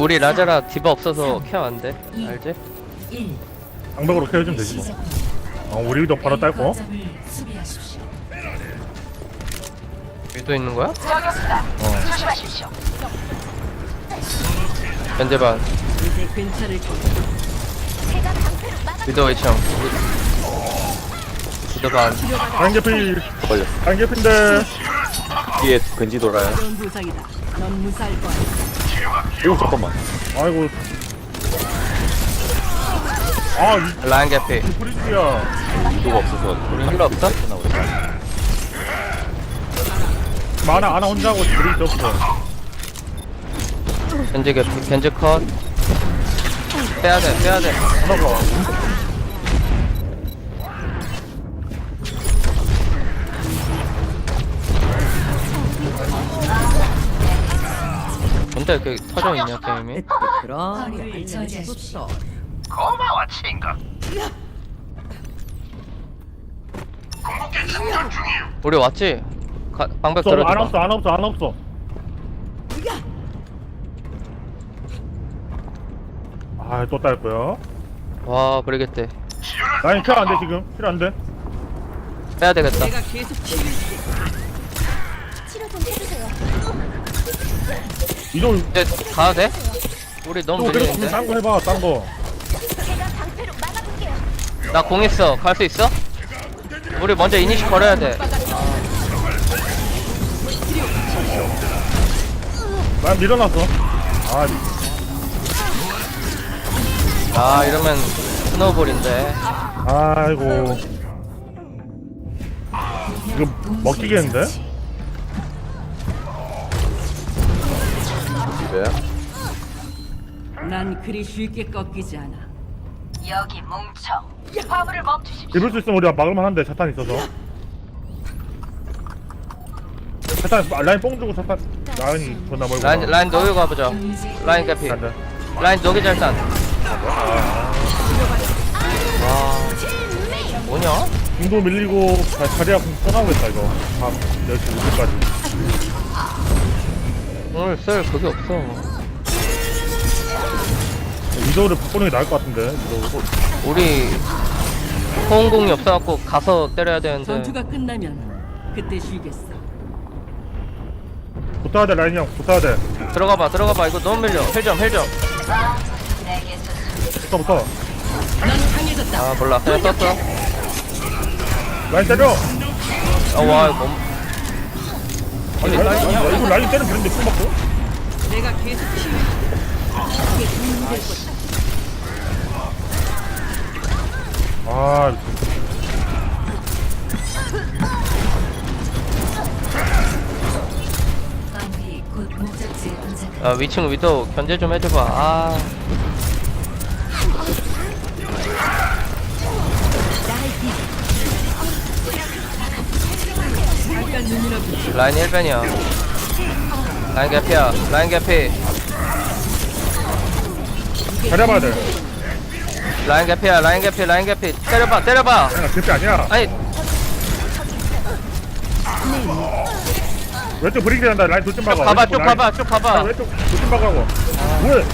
우리 라자라 디바 없어서 케어 안 돼. 알지? 방벽으로 케어주면 되지 뭐. 어, 우리 위도 바로 딸 거. 위도 있는 거야? 현재반 이제 괜찮을 거야. 위도 2층 위도 반 안개피, 걸렸어. 안개피인데. 뒤에 근지 돌아요. 그런 부상이다. 넌 무사할 거야. 이거 잠깐만. 아이고. 아, 이 라인 개피 프리즈야. 이도가 없어서 힐러 없어? 만화 하나 혼자 하고 브리즈 없어. 겐지 개피 겐지 컷 빼야돼 빼야돼 근데 이렇게 터져 있냐 게임이? 그럼 알려줬어. 우리 왔지? 가, 방백 없어, 안 들어줘 없어, 안 없어, 안 없어. 아, 또 딸 거야. 와 브리겠대 라인 킬 안 돼, 지금. 킬 안 돼. 빼야 되겠다 내가 계속 치유할게. 이도, 이제 가도 돼? 우리 너무 또 그래, 밀리는데? 딴거 해봐, 딴 거. 나공 있어 갈 수 있어? 우리 먼저 이니시 걸어야 돼 난 밀어놨어. 아, 아 이러면 스노우볼인데 아이고. 이거 먹히겠는데? 이거야? 난 그리 쉽게 꺾이지 않아. 여기 뭉쳐. 화물을 멈추십시오. 입을 수 있으면 우리가 막을만 한데, 차탄 있어서. 차탄, 라인 뽕 주고 차탄. 라인이 존나 멀고. 라인 라인 녹이 가보자 라인 개피. 라인 녹이 절단 와 뭐냐? 중도 밀리고, 자- 자리야 공 떠나오겠다, 이거. 밤 10시 50까지. 오늘 쓸 그게 없어 위도우를 바꾸는 게 나을 것 같은데, 위도우. 우리 호응공이 없어갖고 가서 때려야 되는데 전투가 끝나면 그때 쉬겠어. 붙어야 돼, 라인 형. 붙어야 돼. 들어가봐 들어가봐 이거 너무 밀려 헬점 헬점 붙어, 붙어. 넌 강해졌다. 아 몰라 그냥 썼어 라인 때려! 아 와 이거 너무 아니, 라인, 아니, 이거 라인 때리면 되는데, 풀 맞고? 내가 계속. 아, 아 위층 위도 견제 좀 해줘봐. 아 라인 1변이야 라인 개피야 라인 개피 잘해봐야 돼. 라인 개피야 라인 개피 라인 개피 때려봐 때려봐 야, 그게 아니야. 아니 왼쪽 브리기 한다. 라인 돌진 박아. 쭉 가봐 왼쪽 쭉 라인. 가봐 쭉 아, 가봐 왼쪽 돌진 박아고. 뭘?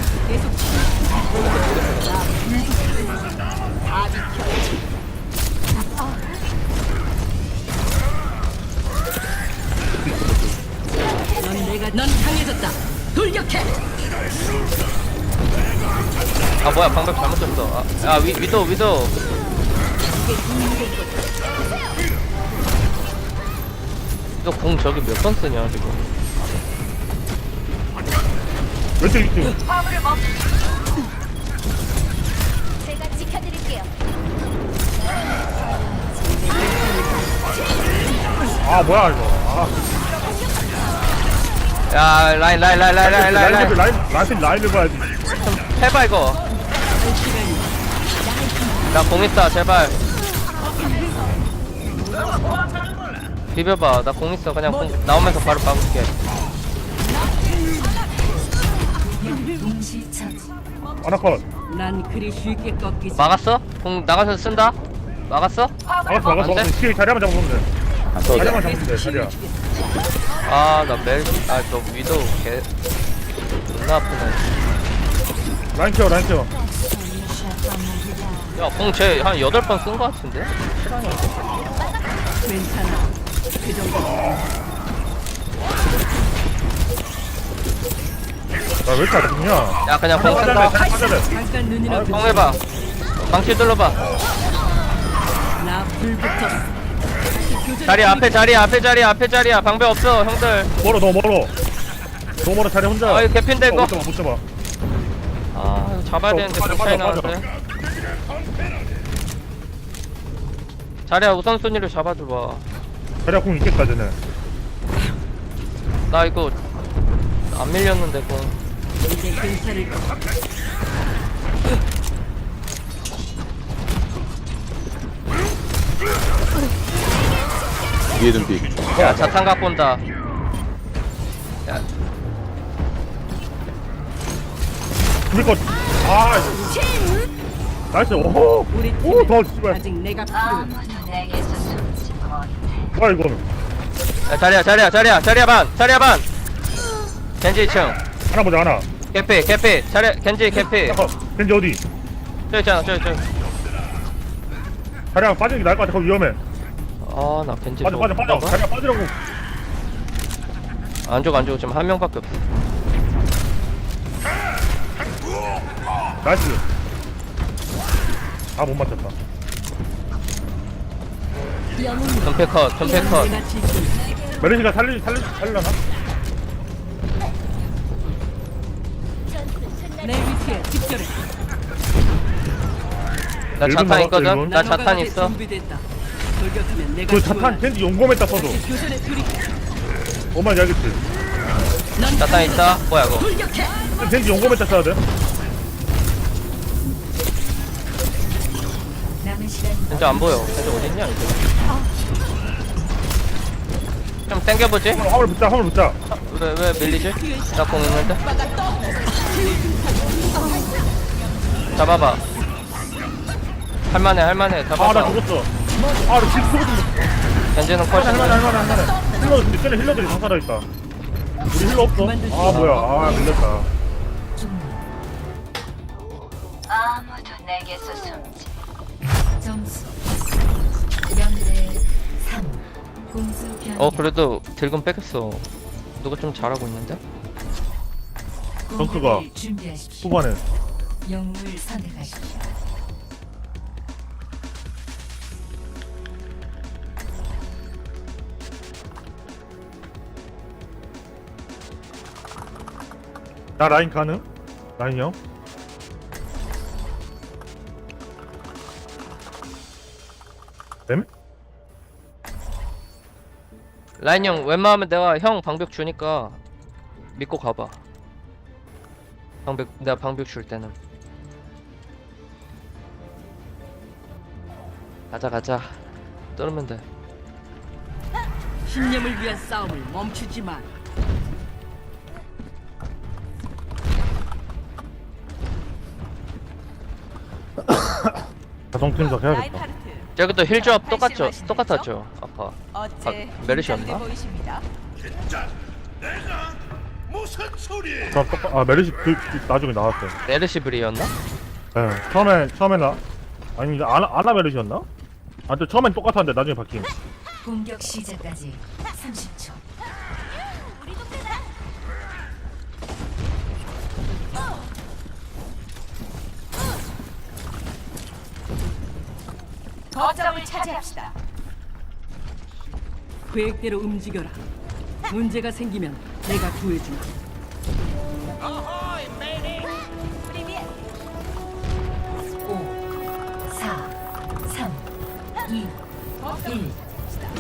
내가 넌 강해졌다. 돌격해. 아 뭐야 방금 잘못 쳤어 아, 아 위, 위도 위도 너 공 저기 몇 번 쓰냐 지금 왼쪽. 화물을 멈추십시오. 제가 지켜드릴게요. 아, 뭐야, 이거. 아, 야 라인 라인 라인 라인 라인 라인 라인, 라인 라인, 라인, 라인을 봐야지. 해봐 이거 나 공 있다 제발 비벼봐 나 공 있어 그냥 공 나오면서 바로 박을게 아나컷. 난 그리 쉽게 꺾이지. 막았어? 공 나가서 쓴다? 막았어? 막았어, 막았어. 안 돼? 막았어. 뒤에 자리야만 잡으면 돼. 안 써도 자리야만 돼. 잡으면 돼, 자리야. 아나 멜.. 아저 위도우 개 존나 아프네 라인 키워 야공쟤한 8번 쓴 거 같은데? 괜찮아. 그 정도. 나왜 이렇게 안 죽냐 야 그냥 공 빠져야 쓴다 잠깐 눈이나 공 해봐 방치 둘러봐 나 불 붙었어. 자리 앞에 자리 앞에 자리 앞에 자리야 방배 없어 형들. 멀어 너무 멀어. 너무 멀어 자리 혼자. 아 이거 개핀데 어, 이거 못 잡아 못 잡아 아 이거 잡아야 어, 되는데 빠져, 공 차이 빠져, 나는데. 자리야 우선순위를 잡아줘봐. 자리야 공 있겠다 쟤네. 나 이거 안 밀렸는데 공 이제 괜찮을 거. 위에 둔비 야 자탄 갖고 온다. 야. 우리 거아. 나이스. 오호 우리 오더 팀은 씨발. 아직 내가 필요해. 아 이거는? 야, 자리야 자리야 자리야 자리야 반 자리야 반. 겐지 2층. 하나 보자 하나. 개피 개피. 자리야 겐지 개피. 잠깐 겐지 어디? 저기 있잖아 저기 저기. 자리야 빠지는 게 나을 것 같아. 거기 위험해 아나 겐지 빠져 빠져 빠져. 뭐 자리야 빠지라고. 안 죽어 안 죽어. 지금 한 명밖에 없어. 나이스. 아 못 맞췄다. 전패 컷 전패 컷. 내가 지킨 메르시가 살리 살리 살려나? 내 위치에 집결해. 나 일본 자탄 나왔어, 있거든? 일본. 나 자탄 나노가가 있어? 준비됐다. 그 자탄. 겐지. 용검에다 말인지 알겠지 넌 자탄 있다? 뭐야 이거. 겐지 용검에다 써야 돼. 진짜 안 보여. 진짜 어딨냐 이거? 좀 땡겨보지? 화물 붙자 화물 붙자. 왜 왜 밀리지? 나공 있는데? 잡아봐. 할만해 할만해. 아나 잡아봐. 죽었어 아 나 지금 죽었어. 겐지는 할만해 컷이네 할만해 할만해 힐러 근데 쟤네 힐러들이 다 살아있다 우리 힐러 없어. 아 뭐야. 아 밀렸다. 아무도 내게서 숨지. 점수. 0대 3 공수 변경. 어 그래도 딜금 뺏겼어. 누가 좀 잘하고 있는데? 덩크가 준비하십시오. 후반에. 영웅을 선택하십시오 나 라인 가능? 라인 형? 뱀? 라인 형 웬만하면 내가 형 방벽 주니까 믿고 가봐 방벽 내가 방벽 줄 때는 가자 가자 뚫으면 돼 신념을 위한 싸움을 멈추지 마. 자동 팀석 해야겠다 저기도 힐조합 똑같죠? 똑같았죠 아까 어째 아, 메르시였나? 긴장돼 보이십니다. 저 똑같 아 메르시 그, 그 나중에 나왔어요 메르시 브리였나? 예 처음에 처음에 나 아니 아나 아나 메르시였나? 아또 처음엔 똑같았는데 나중에 바뀐 공격 시작까지 거점을 차지합시다. 계획대로 움직여라. 문제가 생기면 내가 구해준다. 오, 사, 삼, 이, 일.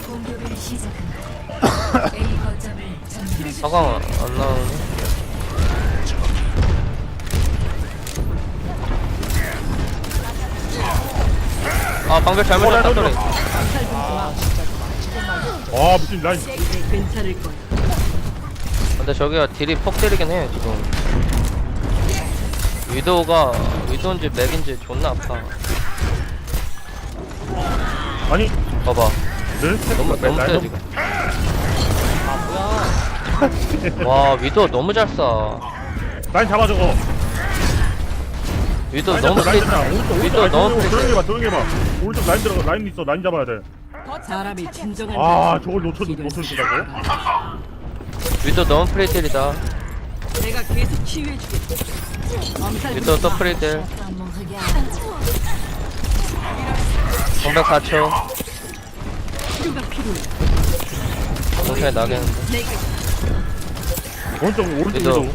공격을 시작합니다. A 거점을 점령. 사강 안 나오네 아 방벽 잘못 어, 쳤다 나 소리 아 무슨 라인. 이제 괜찮을 거야. 근데 저기가 딜이 폭 때리긴 해 지금. 위도우가 위도인지 맥인지 존나 아파. 아니. 봐봐. 늘 너무 너무 세 지금. 와 위도우 너무 잘쏴. 라인 잡아 저거 위도 너무 라인. 오른쪽 오른쪽 위도 너무 조용히 프리 해봐 조용히 해봐. 오른쪽 라인 들어가. 라인 있어. 라인 잡아야 사람이 진정한 돼아 저걸 놓쳐 놓쳐 주다고. 위도 너무 프리딜이다. 내가 계속 치유해 주겠다. 엄살 위도 또 프리딜 공백 4초 치료가 필요해. 공차에 나겠는데. 내가 오른쪽 오른쪽 위도. 위도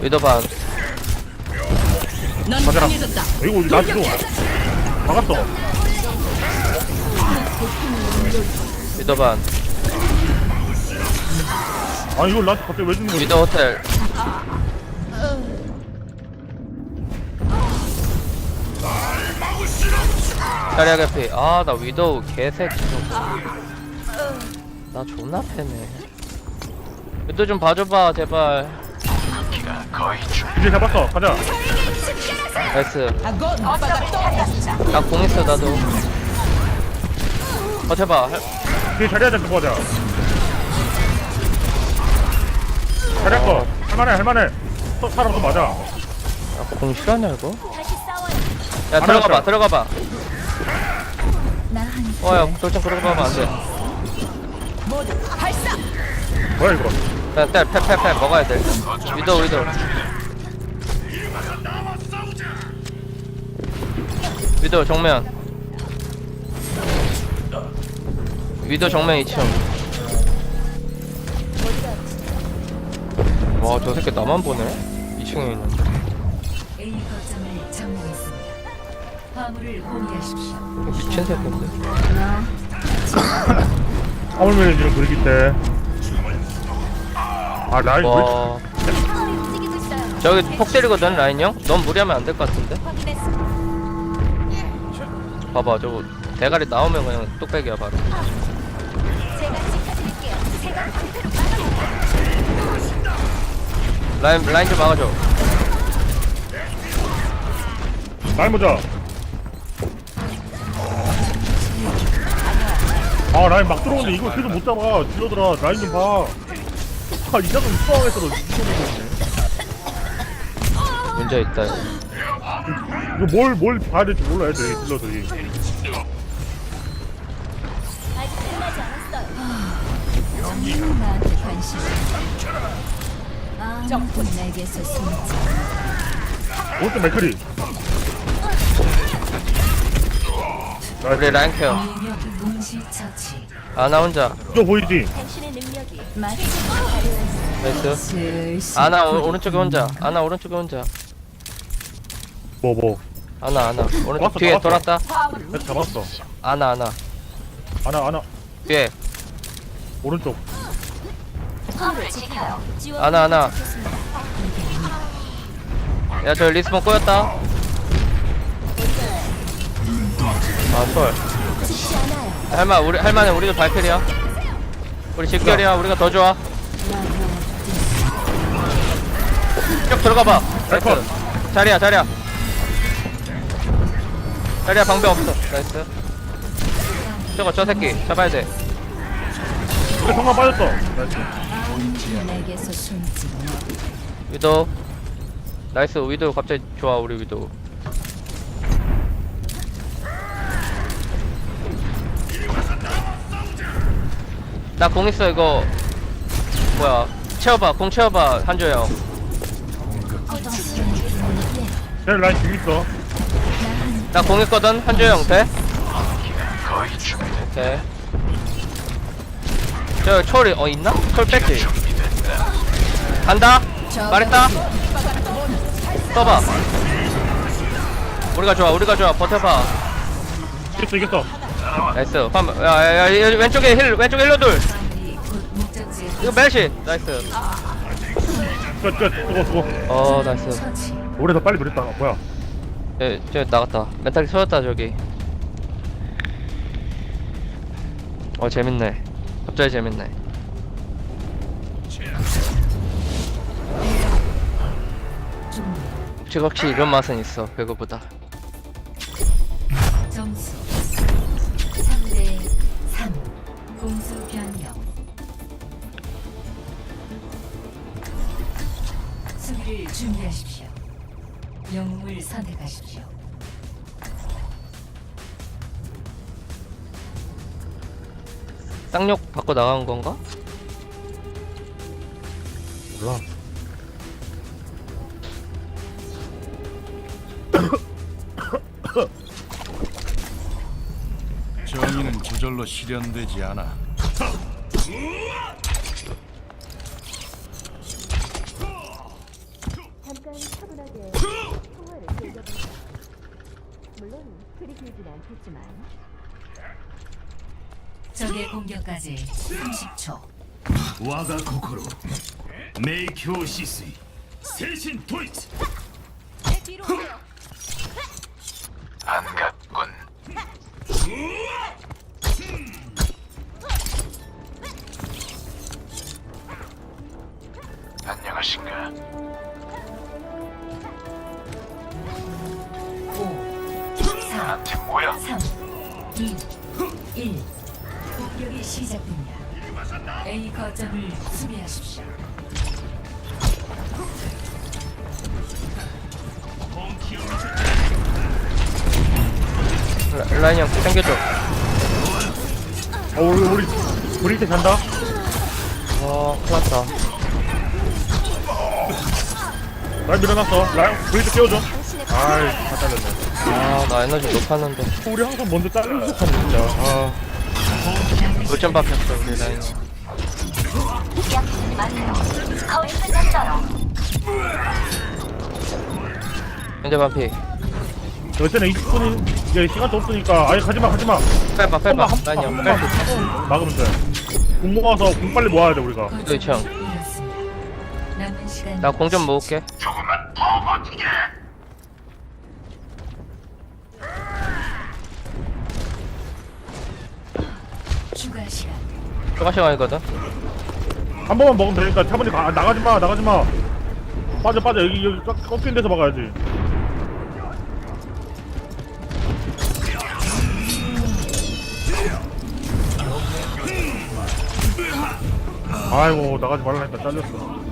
위도 반. 넌 가자. 이거 나 지금 막았어. 위도 반. 아 이걸 나한테 갑자기 왜 주는 거지 위도 호텔. 자리야 개피. 아나 위도우 개새끼 좀나 존나 패네. 위도 좀 봐줘봐 제발. 이제 잡았어. 가자 나이스. 나공 있어 나도. 버텨봐 뒤에 자리야 잡고 가자 자리야 거. 할만해 할만해. 또 사람 또 맞아. 아, 공 실화냐 이거? 야 들어가봐. 들어가봐. 어야 돌진 들어가봐 안돼. 뭐야 이거? 그냥 때패패패 먹어야 돼. 위도 위도 위도 정면 위도 정면 2층 와 저 새끼 나만 보네 2층에 있는데 A 거점을 점령했습니다. 화물을 호위하십시오. 미친 새끼인데 하물며 지금 그러기 때 아 라인 왜 와 저기 폭 때리거든 라인 형? 넌 무리하면 안 될 것 같은데? 봐봐 저거 대가리 나오면 그냥 뚝배기야 바로. 라인 라인 좀 막아줘. 라인 보자. 아 라인 막 들어오는데 이거 계속 못 잡아. 딜러들아 라인 좀봐아 이자도 수상해서 미쳐버리겠네. 문제 있다 이거. 뭘, 뭘 봐야 될지 몰라야 돼, 딜러들이. 나한테 관심. 아무도 내게서 숨지. 오른쪽 맥크리. 우리 라인 케어 능력 동시 처치. 아나 혼자 이거 보이지? 마치 나이스 슬슬 아나 오, 오른쪽에 혼자 아나 오른쪽에 혼자 뭐, 뭐. 아나 아나. 오른쪽 잡았어, 뒤에 잡았어. 돌았다. 내가 잡았어. 아나 아나. 하나, 하나. 뒤에. 오른쪽. 아나 아나. 야 저 리스폰 꼬였다. 아솔 할마 우리 할만해 우리도 발길이야. 우리 집결이야. 우리가 더 좋아. 쭉 들어가봐. 나이스. 자리야 자리야 자리야 방벽 없어. 나이스. 저거 저 새끼 잡아야 돼. 근데 성광 빠졌어. 나이스. 내게서 숨지. 위도. 나이스 위도 갑자기 좋아 우리 위도. 나 공 있어 이거. 뭐야? 채워봐 공 채워봐 한조 형. 쟤 라인 뒤 있어. 나공 있거든 한조 형 돼? 오케이 저 철이 어 있나? 철 뺐지? 간다 말했다 써봐 우리가 좋아 우리가 좋아 버텨봐 이겼어, 이겼어. 나이스 화면 야야야 왼쪽에 힐 왼쪽에 힐러 둘 이거 멜시 나이스 끝, 끝. 수고, 수고. 어 나이스. 올해 더 빨리 그랬다. 뭐야. 저, 저 나갔다. 멘탈이 터졌다 저기. 어 재밌네. 갑자기 재밌네. 지금 확실히 이런 맛은 있어 그거보다. 점수 3대 3 공수 변경. 수비를 준비하십시오 영웅을 선택하십시오. 쌍욕 받고 나간 건가? 몰라. 정의는 저절로 실현되지 않아. 我が心明鏡止水精神統一 내 뒤로 오세요. 반갑군 A 거점을 수비하십시오. 라- 라인 형 챙겨줘 어 우리 우리 브리테 잔다. 와 큰일났다 라인 밀어놨어. 라인 브리테 깨워줘. 아이 다 잘렸네. 아나 에너지 높았는데 우리 항상 먼저 잘리는 척하네 진짜. 아. 물좀 박혔어 우리 라인 현재 반피 어쨌든 20분이 이제 시간도 없으니까 아예 가지마 가지마. 빼봐 빼봐 한번 막으면 돼. 공 모아서 공 빨리 모아야 돼 우리가. 그렇죠. 잃었습니다. 남은 시간 나공 좀 모을게 조금만 더 버티게 추가 시간. 추가 시간이거든 한 번만 먹으면 되니까 차분히 가, 나가지 마, 나가지 마. 빠져, 빠져. 여기, 여기 꺾- 꺾인 데서 막아야지. 아이고, 나가지 말라니까 잘렸어.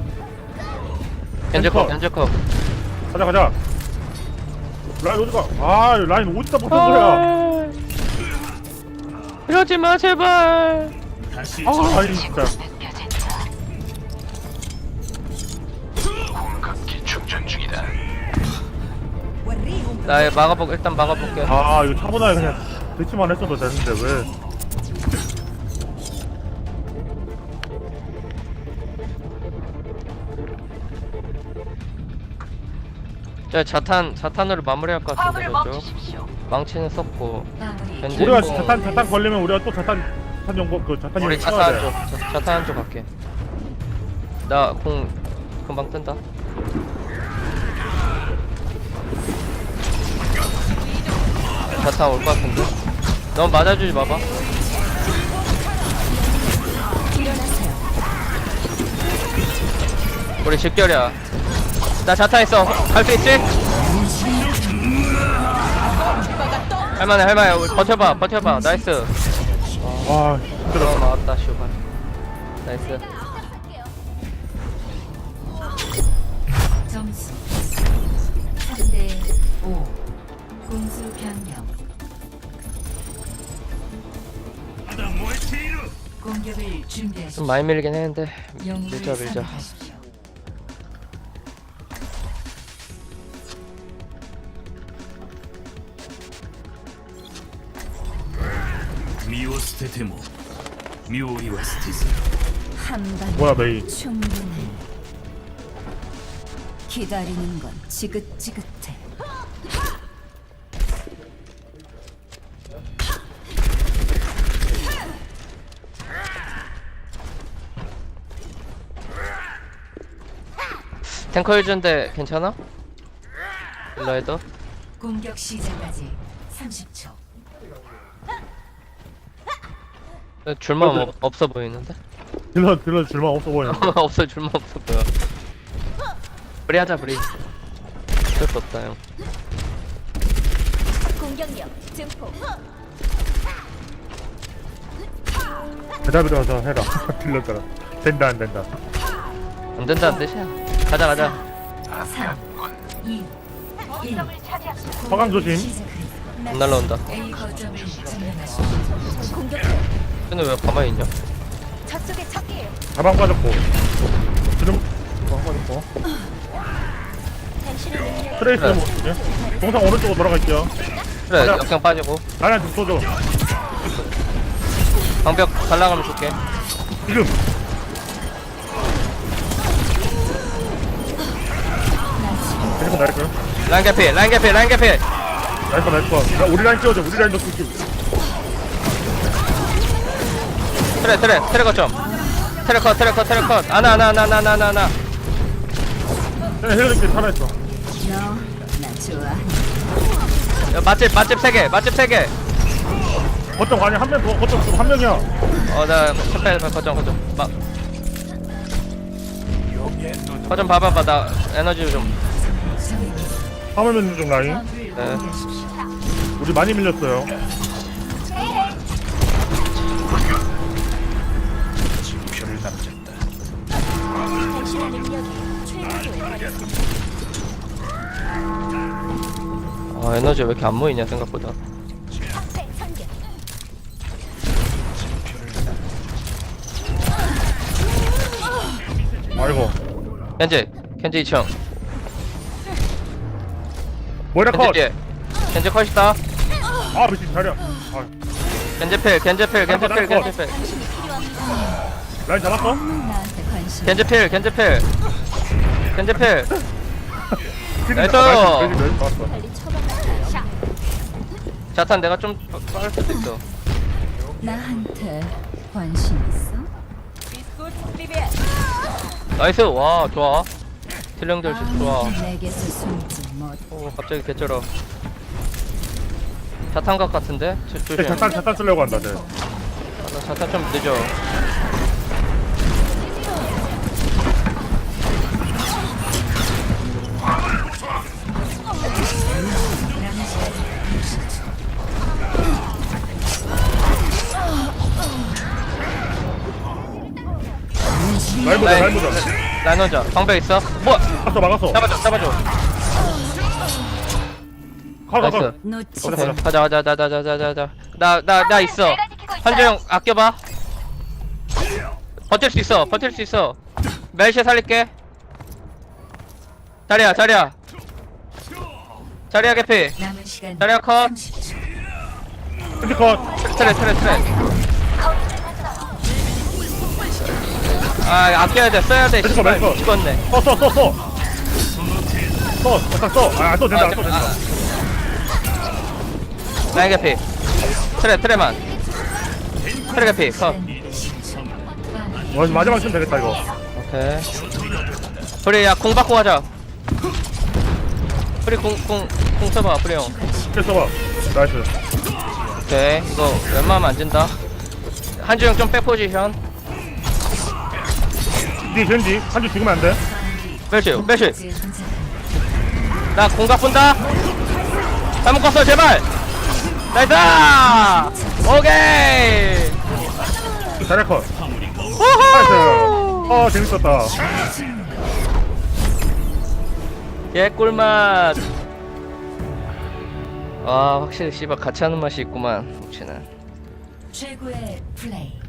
현재 컵 현재 컵 가자, 가자. 라인 어디가? 아, 라인 어디다 붙은 거야? 이러지 마 제발 아, 아니, 진짜. 나얘 막아볼 일단 막아볼게 아, 이거 차분하게 그냥 대치만 했어도 되는데, 왜. 자 자탄 자탄으로 마무리할 것 같은데 화물을 저쪽 멈추십시오. 망치는 썼고 마무리. 우리가 뭐- 자탄, 자탄 걸리면 우리가 또 자탄, 자탄 연구, 그 자탄 우리 자탄. 한쪽 자- 자탄 한쪽 갈게 나 공 금방 뜬다 자탄 올것 같은데? 넌 맞아주지 마봐. 우리 집결이야. 나 있어. 갈수 있지? 할만해 할만해. 우리 버텨봐 버텨봐. 나이스. 아, 힘들어. 어 나왔다 슈발. 나이스. 점수. 3대 5. 공수 변경. 공격을 좀 준비하십시오. 많이 밀긴 했는데 영웅을 밀자 밀자 선택하십시오.身を捨てても妙理は捨てず 한방 뭐야, 메이. 충분해. 기다리는 건 지긋지긋 탱커 유전데 괜찮아? 일라이더? 공격 시작까지 30초. 줄만 없, 없어 보이는데? 딜러, 딜러 줄만 없어 보이네. 없어 줄만 없어 보여 브리 하자 브리 어쩔 수 없다 형 공격력 증폭. 대답이라서 해라. 딜러잖아. 된다, 안 된다. 안 된다는 뜻이야 가자 가자 3, 2, 거점을 차지합니다. 화강 조심. 안 날라온다 A 거점을. 쟤는 왜 가만히 있냐 저쪽에 적이에요. 가방 빠졌고. 지금 가방 빠졌고. 당신의 능력. 트레이스 그래. 뭐 동상 오른쪽으로 돌아갈게요. 그래 가자. 역경 빠지고 아니야 좀 쏘죠. 방벽 갈라가면 줄게 지금. 계속 나이스. 라인 개피 라인 개피 라인 개피 나이스 나이스. 야, 우리 라인 찍어줘. 우리 라인도 좀. 트레 트레 트레 거점 트레 컷 트레 컷 트레 컷 아나 아나 아나 아나 아나 아나 그냥 헬멧 살아있어. 너나 좋아. 야, 맛집 맛집 3개 맛집 3개 거점 아니 한명 더. 거점 지금 한 명이야. 어나 스펠 거점 거점 막 거점 봐봐봐 나 에너지 좀 화면 중 라인. 네. 우리 많이 밀렸어요. 아 에너지 왜 이렇게 안 모이냐 생각보다. 아이고. 켄지 켄지 2층 모이라 컷. 켄지 컷이다 아 미친 자리야. 아, 켄지 필 켄지 필 켄지 필 켄지 필 라인 잡았어? 나한테 관심. 켄지 필 켄지 필 켄지 필 나이스! 아. 빨리. 자탄 내가 좀 빠- 빠를 수도 있어 나한테 관심 있어? 나이스 와 좋아 딜령들 좋아 아무도 내게서 숨지 못. 오 갑자기 개쩔어 자탄각 같은데? 조, 쟤 조심 아, 잠깐 잠깐 쓰려고 한다 쟤. 나 자탄 좀 늦어 라인 보자 라인. 라인 보자. 라인 혼자 방벽 있어? 뭐야 막았어 막았어. 잡아줘 잡아줘 가. 나이스 놓치. 오케이 가자 가자 가자 가자 가자 가자 나나 나 있어 내가 지키고 있어요. 한조 형 아껴봐 버틸 수 있어 버틸 수 있어 멜시 살릴게 자리야 자리야 자리야 개피 남은 시간 자리야 컷 30초. 근데 컷. 트레 트레 트레 아 아껴야 돼 써야 돼 멜시 컷, 씨발 멜시 컷. 죽었네 써써써 써. 써 잠깐 써. 된다 안 써도 된다. 라인 개피. 트레 트레만. 트레 개피 컷. 와 마지막 쓰면 되겠다 이거. 오케이. 우리 야공 받고 가자. 우리 공공공 써봐 프리 형. 이렇게 써봐. 나이스. 오케이. 이거 웬만하면 안 진다. 한주 형 좀 백 포지션. 니 겐지. 한주 죽으면 안 돼. 멜시 분석. 나 공각 본다. 다 묶었어 제발 나이스 오케이 자리야 컷. 우후 나이스. 어 재밌었다. 예 꿀맛 아 확실히 씨발 같이 하는 맛이 있구만 뭉치는 최고의 플레이.